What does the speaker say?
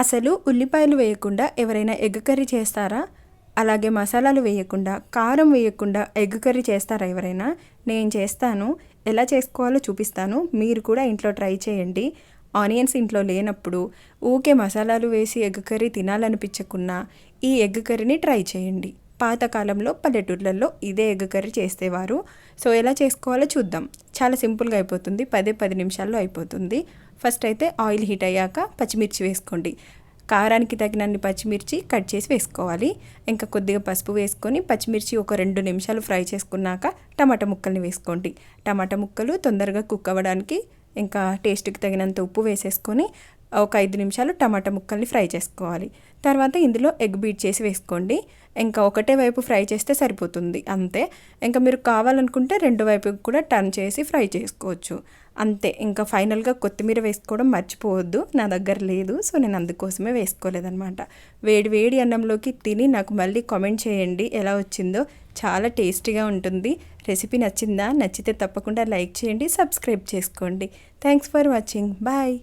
అసలు ఉల్లిపాయలు వేయకుండా ఎవరైనా ఎగ్ కర్రీ చేస్తారా? అలాగే మసాలాలు వేయకుండా కారం వేయకుండా ఎగ్ కర్రీ చేస్తారా ఎవరైనా? నేను చేస్తాను. ఎలా చేసుకోవాలో చూపిస్తాను. మీరు కూడా ఇంట్లో ట్రై చేయండి. ఆనియన్స్ ఇంట్లో లేనప్పుడు ఊకే మసాలాలు వేసి ఎగ్ కర్రీ తినాలనిపించకున్నా ఈ ఎగ్ కర్రీని ట్రై చేయండి. పాతకాలంలో పల్లెటూర్లలో ఇదే ఎగ్ కర్రీ చేసేవారు. సో ఎలా చేసుకోవాలో చూద్దాం. చాలా సింపుల్గా అయిపోతుంది. పదే పది నిమిషాల్లో అయిపోతుంది. ఫస్ట్ అయితే ఆయిల్ హీట్ అయ్యాక పచ్చిమిర్చి వేసుకోండి. కారానికి తగినన్ని పచ్చిమిర్చి కట్ చేసి వేసుకోవాలి. ఇంకా కొద్దిగా పసుపు వేసుకొని పచ్చిమిర్చి ఒక రెండు నిమిషాలు ఫ్రై చేసుకున్నాక టమాటా ముక్కల్ని వేసుకోండి. టమాటా ముక్కలు తొందరగా కుక్ అవ్వడానికి ఇంకా టేస్ట్కి తగినంత ఉప్పు వేసేసుకొని ఒక ఐదు నిమిషాలు టమాటా ముక్కల్ని ఫ్రై చేసుకోవాలి. తర్వాత ఇందులో ఎగ్ బీట్ చేసి వేసుకోండి. ఇంకా ఒకటే వైపు ఫ్రై చేస్తే సరిపోతుంది. అంతే. ఇంకా మీరు కావాలనుకుంటే రెండు వైపు కూడా టర్న్ చేసి ఫ్రై చేసుకోవచ్చు. అంతే. ఇంకా ఫైనల్గా కొత్తిమీర వేసుకోవడం మర్చిపోవద్దు. నా దగ్గర లేదు. సో నేను అందుకోసమే వేసుకోలేదనమాట వేడి వేడి అన్నంలోకి తిని నాకు మళ్ళీ కామెంట్ చేయండి. ఎలా వచ్చిందో. చాలా టేస్టీగా ఉంటుంది. రెసిపీ నచ్చిందా? నచ్చితే తప్పకుండా లైక్ చేయండి. సబ్స్క్రైబ్ చేసుకోండి. Thanks for watching. బాయ్.